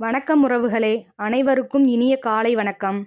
வணக்கம் உறவுகளே அனைவருக்கும் இனிய காலை வணக்கம்.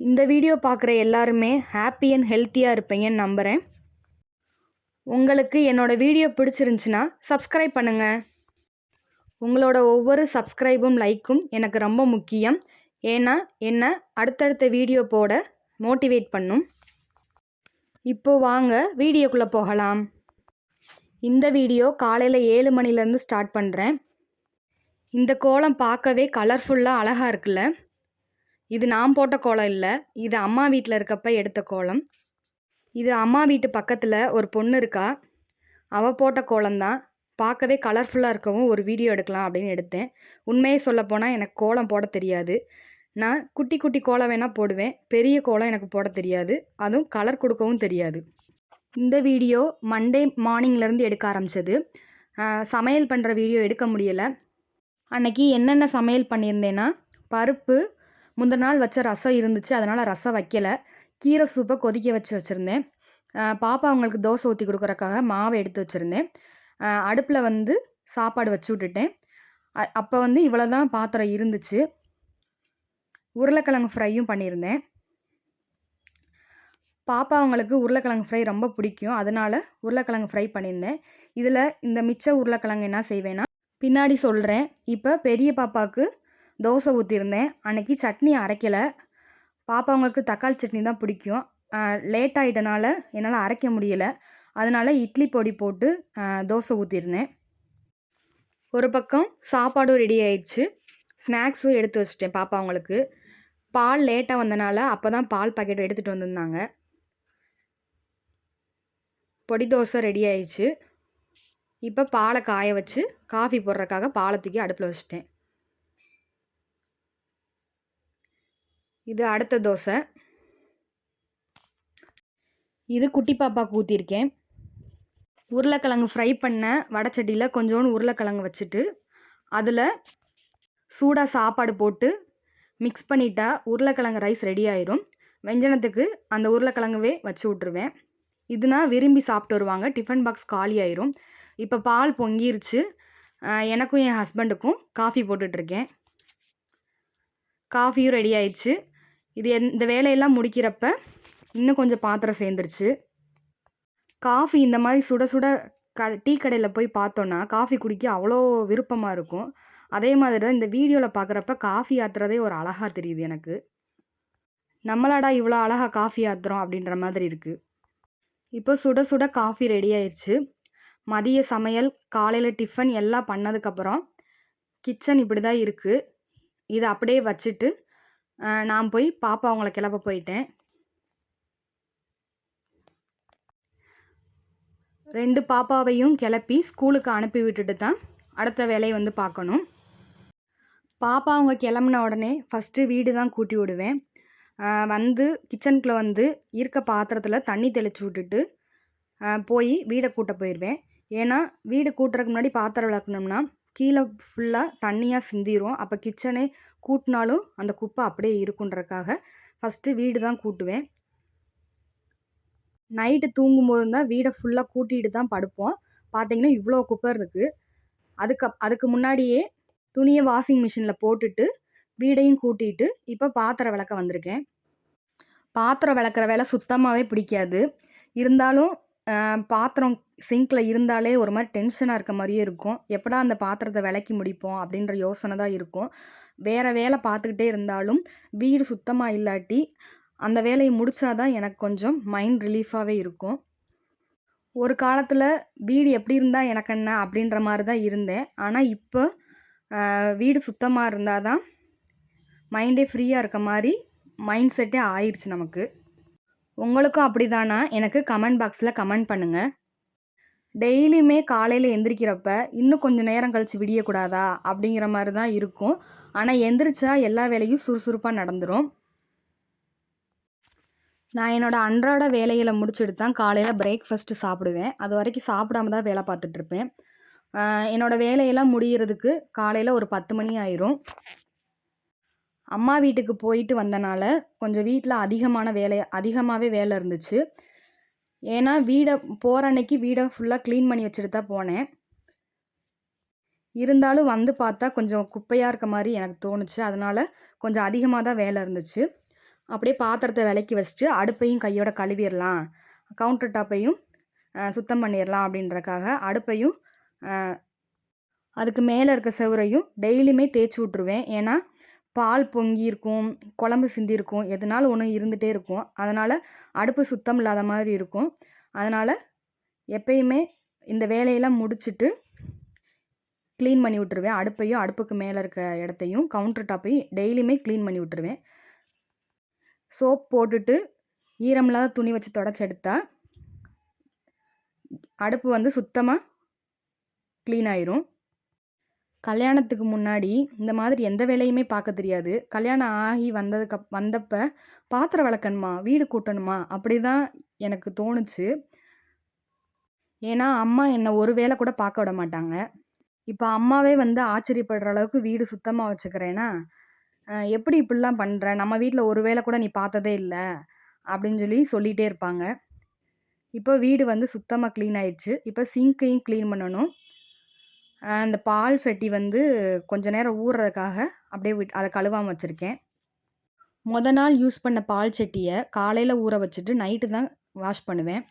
இந்த வீடியோ பார்க்குற எல்லாருமே ஹாப்பி அண்ட் ஹெல்த்தியாக இருப்பீங்கன்னு நம்புகிறேன் உங்களுக்கு என்னோடய வீடியோ பிடிச்சிருந்துச்சுன்னா சப்ஸ்கிரைப் பண்ணுங்கள் உங்களோட ஒவ்வொரு சப்ஸ்கிரைபும் லைக்கும் எனக்கு ரொம்ப முக்கியம். ஏன்னா என்ன? அடுத்தடுத்த வீடியோ போட மோட்டிவேட் பண்ணும். இப்போ வாங்க வீடியோக்குள்ளே போகலாம். இந்த வீடியோ காலையில் ஏழு மணிலேருந்து ஸ்டார்ட் பண்ணுறேன் இந்த கோலம் பார்க்கவே கலர்ஃபுல்லாக அழகாக இருக்குல்ல? இது நான் போட்ட கோலம் இல்லை. இது அம்மா வீட்டில் இருக்கப்ப எடுத்த கோலம். இது அம்மா வீட்டு பக்கத்தில் ஒரு பொண்ணு இருக்கா. அவள் போட்ட கோலம் தான். பார்க்கவே கலர்ஃபுல்லாக இருக்கவும் ஒரு வீடியோ எடுக்கலாம் அப்படின்னு எடுத்தேன். உண்மையை சொல்லப்போனால் எனக்கு கோலம் போட தெரியாது. நான் குட்டி குட்டி கோலம் வேணால் போடுவேன். பெரிய கோலம் எனக்கு போட தெரியாது. அதுவும் கலர் கொடுக்கவும் தெரியாது. இந்த வீடியோ மண்டே மார்னிங்லேருந்து எடுக்க ஆரம்பிச்சது. சமையல் பண்ணுற வீடியோ எடுக்க முடியலை. அன்னைக்கு என்னென்ன சமையல் பண்ணியிருந்தேன்னா பருப்பு முந்தின நாள் வச்ச ரசம் இருந்துச்சு. அதனால் ரசம் வைக்கலை. கீரை சூப்பை கொதிக்க வச்சு வச்சுருந்தேன். பாப்பா அவங்களுக்கு தோசை ஊற்றி கொடுக்குறக்காக மாவை எடுத்து வச்சுருந்தேன். அடுப்பில் வந்து சாப்பாடு வச்சு விட்டுட்டேன். அப்போ வந்து இவ்வளோ தான் பாத்திரம் இருந்துச்சு. உருளைக்கிழங்கு ஃப்ரையும் பண்ணியிருந்தேன். பாப்பா அவங்களுக்கு உருளைக்கிழங்கு ஃப்ரை ரொம்ப பிடிக்கும். அதனால் உருளைக்கிழங்கு ஃப்ரை பண்ணியிருந்தேன். இதில் இந்த மிச்ச உருளைக்கிழங்கு என்ன செய்வேன்னா பின்னாடி சொல்கிறேன் இப்போ பெரிய பாப்பாவுக்கு தோசை ஊற்றிருந்தேன் அன்னைக்கு சட்னி அரைக்கலை. பாப்பா அவங்களுக்கு தக்காளி சட்னி தான் பிடிக்கும். லேட் ஆகிட்டனால என்னால் அரைக்க முடியலை. அதனால் இட்லி பொடி போட்டு தோசை ஊற்றிருந்தேன் ஒரு பக்கம் சாப்பாடும் ரெடி ஆயிடுச்சு. ஸ்நாக்ஸும் எடுத்து வச்சிட்டேன் பாப்பா அவங்களுக்கு. பால் லேட்டாக வந்தனால அப்போ தான் பால் பாக்கெட் எடுத்துகிட்டு வந்திருந்தாங்க. பொடி தோசை ரெடி ஆயிடுச்சு. இப்போ பாலை காய வச்சு காஃபி போடுறக்காக பாலை தூக்கி அடுப்பில் வச்சுட்டேன். இது அடுத்த தோசை. இது குட்டி பாப்பா ஊற்றிருக்கேன் உருளைக்கிழங்கு ஃப்ரை பண்ண வடச்சட்டியில் கொஞ்சோண்டு உருளைக்கிழங்கு வச்சுட்டு அதில் சூடாக சாப்பாடு போட்டு மிக்ஸ் பண்ணிட்டா உருளைக்கிழங்கு ரைஸ் ரெடி ஆயிரும். வெஞ்சனத்துக்கு அந்த உருளைக்கிழங்குவே வச்சு விட்ருவேன் இதுனா விரும்பி சாப்பிட்டு வருவாங்க. டிஃபன் பாக்ஸ் காலி ஆயிரும். இப்போ பால் பொங்கிருச்சு. எனக்கும் என் ஹஸ்பண்டுக்கும் காஃபி போட்டுட்ருக்கேன். காஃபியும் ரெடி ஆயிடுச்சு. இது இந்த வேலையெல்லாம் முடிக்கிறப்ப இன்னும் கொஞ்சம் பாத்திரம் சேர்ந்துருச்சு. காஃபி இந்த மாதிரி சுட சுட க டீ கடையில் போய் பார்த்தோன்னா காஃபி குடிக்க அவ்வளோ விருப்பமாக இருக்கும். அதே மாதிரி தான் இந்த வீடியோவில் பார்க்குறப்ப காஃபி ஆத்துறதே ஒரு அழகாக தெரியுது எனக்கு. நம்மளாடா இவ்வளோ அழகாக காஃபி ஆத்துறோம் அப்படின்ற மாதிரி இருக்குது இப்போ சுட சுட காஃபி ரெடி ஆயிடுச்சு மதிய சமையல் காலையில் டிஃபன் எல்லாம் பண்ணதுக்கப்புறம் கிச்சன் இப்படி தான் இருக்குது இதை அப்படியே வச்சுட்டு நான் போய் பாப்பா அவங்கள கிளப்ப போயிட்டேன். ரெண்டு பாப்பாவையும் கிளப்பி ஸ்கூலுக்கு அனுப்பி விட்டுட்டு தான் அடுத்த வேலையை வந்து பார்க்கணும். பாப்பா அவங்க கிளம்புன உடனே ஃபஸ்ட்டு வீடு தான் கூட்டி விடுவேன். வந்து கிச்சனுக்குள்ளே வந்து இருக்க பாத்திரத்தில் தண்ணி தெளித்து விட்டுட்டு போய் வீடை கூட்ட போயிடுவேன் ஏன்னா வீடு கூட்டுறதுக்கு முன்னாடி பாத்திரம் விளக்கணும்னா கீழே ஃபுல்லாக தண்ணியாக சிந்திரும். அப்போ கிச்சனே கூட்டினாலும் அந்த குப்பை அப்படியே இருக்குன்றக்காக ஃபஸ்ட்டு வீடு தான் கூட்டுவேன். நைட்டு தூங்கும்போது தான் வீடை ஃபுல்லாக கூட்டிகிட்டு தான் படுப்போம். பார்த்தீங்கன்னா இவ்வளோ குப்பை இருக்குது அதுக்கு அதுக்கு முன்னாடியே துணியை வாஷிங் மிஷினில் போட்டுட்டு வீடையும் கூட்டிட்டு இப்போ பாத்திரம் விளக்க வந்திருக்கேன். பாத்திரம் விளக்குற வேலை சுத்தமாகவே பிடிக்காது. இருந்தாலும் பாத்திரம் சிங்கில் இருந்தாலே ஒரு மாதிரி டென்ஷனாக இருக்க மாதிரியே இருக்கும். எப்படா அந்த பாத்திரத்தை விளக்கி முடிப்போம் அப்படின்ற யோசனை தான் இருக்கும். வேறு வேலை பார்த்துக்கிட்டே இருந்தாலும் வீடு சுத்தமாக இல்லாட்டி அந்த வேலையை முடித்தாதான் எனக்கு கொஞ்சம் மைண்ட் ரிலீஃபாகவே இருக்கும். ஒரு காலத்தில் வீடு எப்படி இருந்தால் எனக்கு என்ன அப்படின்ற மாதிரி தான் இருந்தேன். ஆனால் இப்போ வீடு சுத்தமாக இருந்தால் தான் மைண்டே ஃப்ரீயாக இருக்க மாதிரி மைண்ட் செட்டே ஆயிடுச்சு நமக்கு. உங்களுக்கும் அப்படி தானா எனக்கு கமெண்ட் பாக்ஸில் கமெண்ட் பண்ணுங்கள் டெய்லியுமே காலையில் எந்திரிக்கிறப்ப இன்னும் கொஞ்சம் நேரம் கழித்து விடியக்கூடாதா? அப்படிங்கிற மாதிரி தான் இருக்கும். ஆனால் எந்திரிச்சா எல்லா வேலையும் சுறுசுறுப்பாக நடந்துடும் நான் என்னோட அன்றாட வேலைகளை முடிச்சுட்டு தான் காலையில் பிரேக்ஃபஸ்ட்டு சாப்பிடுவேன். அது வரைக்கும் சாப்பிடாம தான் வேலை பார்த்துட்ருப்பேன் என்னோடய வேலையெல்லாம் முடிகிறதுக்கு காலையில் ஒரு பத்து மணி ஆயிரும். அம்மா வீட்டுக்கு போயிட்டு வந்தனால கொஞ்சம் வீட்டில் அதிகமான வேலை அதிகமாகவே வேலை இருந்துச்சு. ஏன்னா வீடை போகிற அன்னைக்கு வீடை ஃபுல்லாக க்ளீன் பண்ணி வச்சுட்டு தான் போனேன். இருந்தாலும் வந்து பார்த்தா கொஞ்சம் குப்பையாக இருக்க மாதிரி எனக்கு தோணுச்சு. அதனால் கொஞ்சம் அதிகமாக தான் வேலை இருந்துச்சு. அப்படியே பாத்திரத்தை விலக்கி வச்சுட்டு அடுப்பையும் கையோட கழுவிடலாம். கவுண்டர் டாப்பையும் சுத்தம் பண்ணிடலாம் அப்படின்றக்காக அடுப்பையும் அதுக்கு மேலே இருக்க செவரையும் டெய்லியுமே தேய்ச்சி விட்ருவேன் ஏன்னா பால் பொங்கி இருக்கும் குழம்பு சிந்திருக்கும் எதனால ஒன்று இருந்துகிட்டே இருக்கும். அதனால் அடுப்பு சுத்தம் இல்லாத மாதிரி இருக்கும். அதனால் எப்பயுமே இந்த வேலையெல்லாம் முடிச்சுட்டு க்ளீன் பண்ணி விட்டுருவேன். அடுப்பையும் அடுப்புக்கு மேலே இருக்க இடத்தையும் கவுண்டர் டாப்பையும் டெய்லியுமே க்ளீன் பண்ணி விட்டுருவேன். சோப் போட்டுட்டு ஈரமில்லாத துணி வச்சு தொடச்செடுத்தா அடுப்பு வந்து சுத்தமாக க்ளீன் ஆயிரும். கல்யாணத்துக்கு முன்னாடி இந்த மாதிரி எந்த வேலையுமே பார்க்க தெரியாது. கல்யாணம் ஆகி வந்ததுக்கு வந்தப்போ வந்தப்ப பாத்திரம் விளக்கணுமா வீடு கூட்டணுமா அப்படி தான் எனக்கு தோணுச்சு. ஏன்னா அம்மா என்னை ஒரு வேளை கூட பார்க்க விட மாட்டாங்க. இப்போ அம்மாவே வந்து ஆச்சரியப்படுற அளவுக்கு வீடு சுத்தமாக வச்சுக்கிறேன்னா எப்படி இப்படிலாம் பண்ணுற நம்ம வீட்டில் ஒரு வேளை கூட நீ பார்த்ததே இல்லை. அப்படின்னு சொல்லி சொல்லிகிட்டே இருப்பாங்க. இப்போ வீடு வந்து சுத்தமாக க்ளீன் ஆயிடுச்சு. இப்போ சிங்க்கையும் க்ளீன் பண்ணணும். அந்த பால் சட்டி வந்து கொஞ்ச நேரம் ஊறுறதுக்காக அப்படியே விட் அதை கழுவாமல் வச்சுருக்கேன். மொதல் நாள் யூஸ் பண்ண பால் சட்டியை காலையில் ஊற வச்சுட்டு நைட்டு தான் வாஷ் பண்ணுவேன்.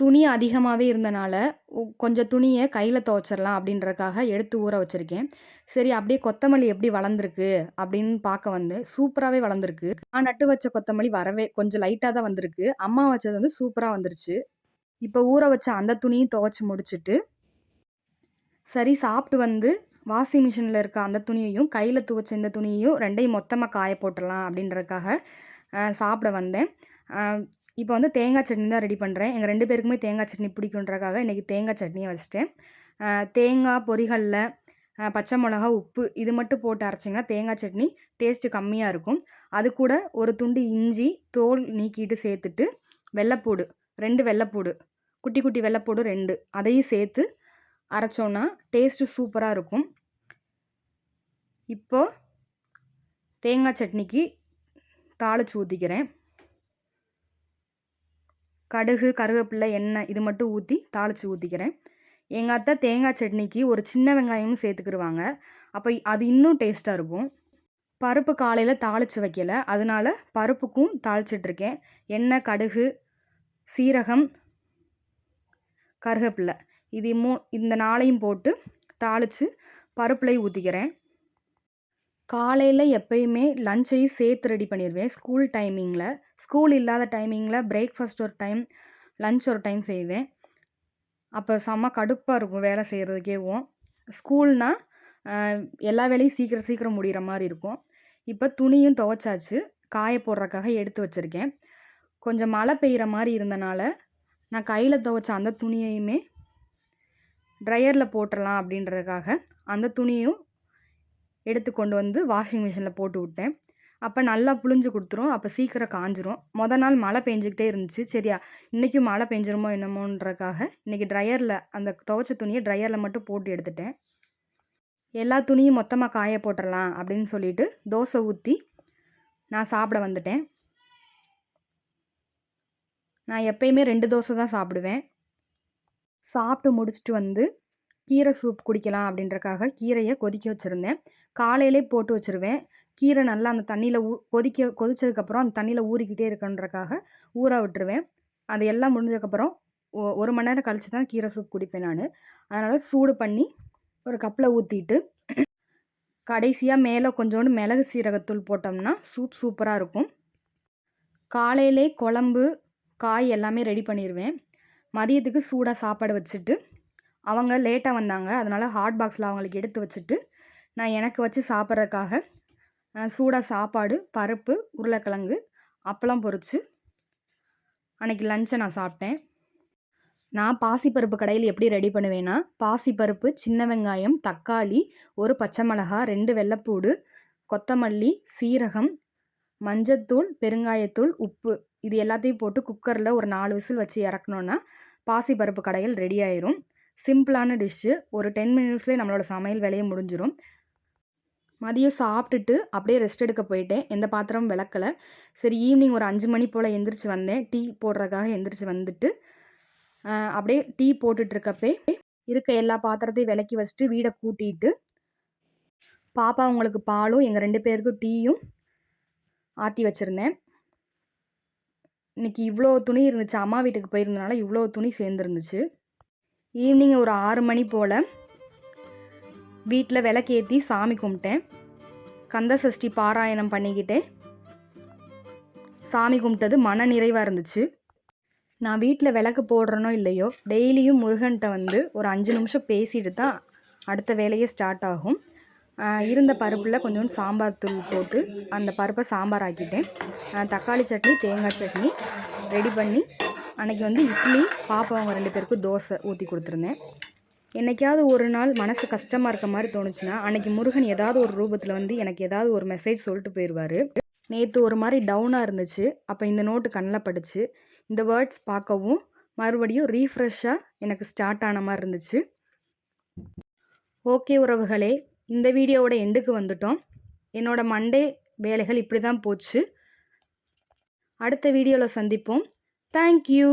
துணி அதிகமாகவே இருந்தனால உ- கொஞ்சம் துணியை கையில் துவைச்சிடலாம் அப்படின்றக்காக எடுத்து ஊற வச்சுருக்கேன். சரி அப்படியே கொத்தமல்லி எப்படி வளர்ந்துருக்கு அப்படின்னு பார்க்க வந்து சூப்பராகவே வளர்ந்துருக்கு. நான் நட்டு வச்ச கொத்தமல்லி வரவே கொஞ்சம் லைட்டாக தான் வந்திருக்கு. அம்மா வச்சது வந்து சூப்பராக வந்துருச்சு. இப்போ ஊற வச்ச அந்த துணியும் துவைச்சி முடிச்சிட்டு சரி சாப்பிட்டு வந்து வாஷிங் மிஷினில் இருக்க அந்த துணியையும் கையில் துவைச்ச இந்த துணியையும் ரெண்டையும் மொத்தமாக காய போட்டுடலாம் அப்படின்றதுக்காக சாப்பிட வந்தேன். இப்போ வந்து தேங்காய் சட்னி தான் ரெடி பண்ணுறேன் எங்கள் ரெண்டு பேருக்குமே தேங்காய் சட்னி பிடிக்குன்றக்காக இன்றைக்கி தேங்காய் சட்னியை வச்சுட்டேன். தேங்காய் பொரிகளில் பச்சை மிளகா உப்பு இது மட்டும் போட்டு அரைச்சிங்கன்னா தேங்காய் சட்னி டேஸ்ட்டு கம்மியாக இருக்கும். அது கூட ஒரு துண்டு இஞ்சி தோல் நீக்கிட்டு சேர்த்துட்டு வெள்ளைப்பூடு ரெண்டு வெள்ளைப்பூடு குட்டி குட்டி வெள்ளைப்பூடு ரெண்டு அதையும் சேர்த்து அரைச்சோன்னா டேஸ்ட்டு சூப்பராக இருக்கும். இப்போது தேங்காய் சட்னிக்கு தாளிச்சு ஊற்றிக்கிறேன் கடுகு கருவேப்பிலை எண்ணெய் இது மட்டும் ஊற்றி தாளித்து ஊற்றிக்கிறேன் எங்கள் அத்தை தேங்காய் சட்னிக்கு ஒரு சின்ன வெங்காயமும் சேர்த்துக்கிடுவாங்க அப்போ அது இன்னும் டேஸ்ட்டாக இருக்கும். பருப்பு காலையில் தாளித்து வைக்கல. அதனால் பருப்புக்கும் தாளிச்சிட்ருக்கேன். எண்ணெய் கடுகு சீரகம் கருவேப்பிலை இது மூ இந்த நாளையும் போட்டு தாளித்து பருப்புலையும் ஊற்றிக்கிறேன் காலையில் எப்பயுமே லஞ்சையும் சேர்த்து ரெடி பண்ணிடுவேன் ஸ்கூல் டைமிங்கில் ஸ்கூல் இல்லாத டைமிங்கில் பிரேக்ஃபாஸ்ட் ஒரு டைம் லஞ்ச் ஒரு டைம் செய்வேன். அப்போ செம்ம கடுப்பாக இருக்கும் வேலை செய்கிறதுக்கேவும் ஸ்கூல்னால் எல்லா வேலையும் சீக்கிரம் சீக்கிரம் முடிகிற மாதிரி இருக்கும். இப்போ துணியும் துவைச்சாச்சு. காய போடுறக்காக எடுத்து வச்சுருக்கேன். கொஞ்சம் மழை பெய்கிற மாதிரி இருந்தனால நான் கையில் துவைச்ச அந்த துணியையுமே ட்ரையரில் போட்டுடலாம் அப்படின்றதுக்காக அந்த துணியும் எடுத்து கொண்டு வந்து வாஷிங் மிஷினில் போட்டு விட்டேன். அப்போ நல்லா புழிஞ்சு கொடுத்துரும். அப்போ சீக்கிரம் காஞ்சிரும். மொத நாள் மழை பெஞ்சிக்கிட்டே இருந்துச்சு. சரியா இன்றைக்கும் மழை பெஞ்சிருமோ என்னமோன்றக்காக இன்றைக்கி ட்ரையரில் அந்த துவைச்ச துணியை ட்ரையரில் மட்டும் போட்டு எடுத்துட்டேன். எல்லா துணியும் மொத்தமாக காய போட்டுடலாம் அப்படின்னு சொல்லிட்டு தோசை ஊற்றி நான் சாப்பிட வந்துட்டேன். நான் எப்பயுமே ரெண்டு தோசை தான் சாப்பிடுவேன். சாப்பிட்டு முடிச்சுட்டு வந்து கீரை சூப் குடிக்கலாம் அப்படின்றக்காக கீரையை கொதிக்க வச்சுருந்தேன். காலையிலே போட்டு வச்சுருவேன். கீரை நல்லா அந்த தண்ணியில் ஊ கொதிக்க கொதிச்சதுக்கப்புறம் அந்த தண்ணியில் ஊறிக்கிட்டே இருக்குன்றக்காக ஊற விட்டுருவேன். அது எல்லாம் முடிஞ்சதுக்கப்புறம் ஒ ஒரு மணி நேரம் கழித்து தான் கீரை சூப் குடிப்பேன் நான். அதனால் சூடு பண்ணி ஒரு கப்பில் ஊற்றிட்டு கடைசியாக மேலே கொஞ்சோண்டு மிளகு சீரகத்தூள் போட்டோம்னா சூப் சூப்பராக இருக்கும். காலையிலே குழம்பு காய் எல்லாமே ரெடி பண்ணிடுவேன் மதியத்துக்கு சூடாக சாப்பாடு வச்சுட்டு அவங்க லேட்டாக வந்தாங்க. அதனால் ஹாட் பாக்ஸில் அவங்களுக்கு எடுத்து வச்சுட்டு நான் எனக்கு வச்சு சாப்பிட்றதுக்காக சூடாக சாப்பாடு பருப்பு உருளைக்கிழங்கு அப்பளம் பொரித்து அன்றைக்கி லஞ்சை நான் சாப்பிட்டேன். நான் பாசிப்பருப்பு கடையில் எப்படி ரெடி பண்ணுவேன்னா பாசிப்பருப்பு சின்ன வெங்காயம் தக்காளி ஒரு பச்சை மிளகா ரெண்டு வெள்ளைப்பூடு கொத்தமல்லி சீரகம் மஞ்சத்தூள் பெருங்காயத்தூள் உப்பு இது எல்லாத்தையும் போட்டு குக்கரில் ஒரு நாலு விசில் வச்சு இறக்கணுன்னா பாசிப்பருப்பு கடையில் ரெடி ஆயிரும். சிம்பிளான டிஷ்ஷு. ஒரு டென் மினிட்ஸ்லேயே நம்மளோட சமையல் வேலையை முடிஞ்சிடும் மதியம் சாப்பிட்டுட்டு அப்படியே ரெஸ்ட் எடுக்க போயிட்டேன். எந்த பாத்திரமும் விளக்கலை. சரி ஈவினிங் ஒரு அஞ்சு மணி போல் எந்திரிச்சு வந்தேன். டீ போடுறதுக்காக எந்திரிச்சு வந்துட்டு அப்படியே டீ போட்டுட்ருக்கப்பே இருக்க எல்லா பாத்திரத்தையும் விளக்கி வச்சுட்டு வீடை கூட்டிட்டு பாப்பா உங்களுக்கு பாலும் எங்கள் ரெண்டு பேருக்கும் டீயும் ஆற்றி வச்சுருந்தேன். இன்னைக்கு இவ்வளோ துணி இருந்துச்சு. அம்மா வீட்டுக்கு போயிருந்தனால இவ்வளோ துணி சேர்ந்துருந்துச்சு. ஈவினிங் ஒரு ஆறு மணி போல் வீட்டில் விளக்கேற்றி சாமி கும்பிட்டேன். கந்த சஷ்டி பாராயணம் பண்ணிக்கிட்டே சாமி கும்பிட்டது மன நிறைவாக இருந்துச்சு. நான் வீட்டில் விளக்கு போடுறனோ இல்லையோ டெய்லியும் முருகன்கிட்ட வந்து ஒரு அஞ்சு நிமிஷம் பேசிட்டு தான் அடுத்த வேலையே ஸ்டார்ட் ஆகும். இருந்த பருப்பில் கொஞ்சோண்டு சாம்பார் தூள் போட்டு அந்த பருப்பை சாம்பார் ஆக்கிட்டேன். தக்காளி சட்னி தேங்காய் சட்னி ரெடி பண்ணி அன்னைக்கு வந்து இட்லி பாப்பா அவங்க ரெண்டு பேருக்கும் தோசை ஊற்றி கொடுத்துருந்தேன். என்னைக்காவது ஒரு நாள் மனசு கஷ்டமாக இருக்க மாதிரி தோணுச்சுன்னா அன்றைக்கி முருகன் ஏதாவது ஒரு ரூபத்தில் வந்து எனக்கு ஏதாவது ஒரு மெசேஜ் சொல்லிட்டு போயிடுவார் நேற்று ஒரு மாதிரி டவுனாக இருந்துச்சு. அப்போ இந்த நோட்டு கண்ணில் படிச்சு இந்த வேர்ட்ஸ் பார்க்கவும் மறுபடியும் ரீஃப்ரெஷ்ஷாக எனக்கு ஸ்டார்ட் ஆன மாதிரி இருந்துச்சு. ஓகே உறவுகளே இந்த வீடியோவோட எண்டுக்கு வந்துட்டோம். என்னோடய மண்டே வேலைகள் இப்படி தான் போச்சு. அடுத்த வீடியோவில் சந்திப்போம். தேங்க்யூ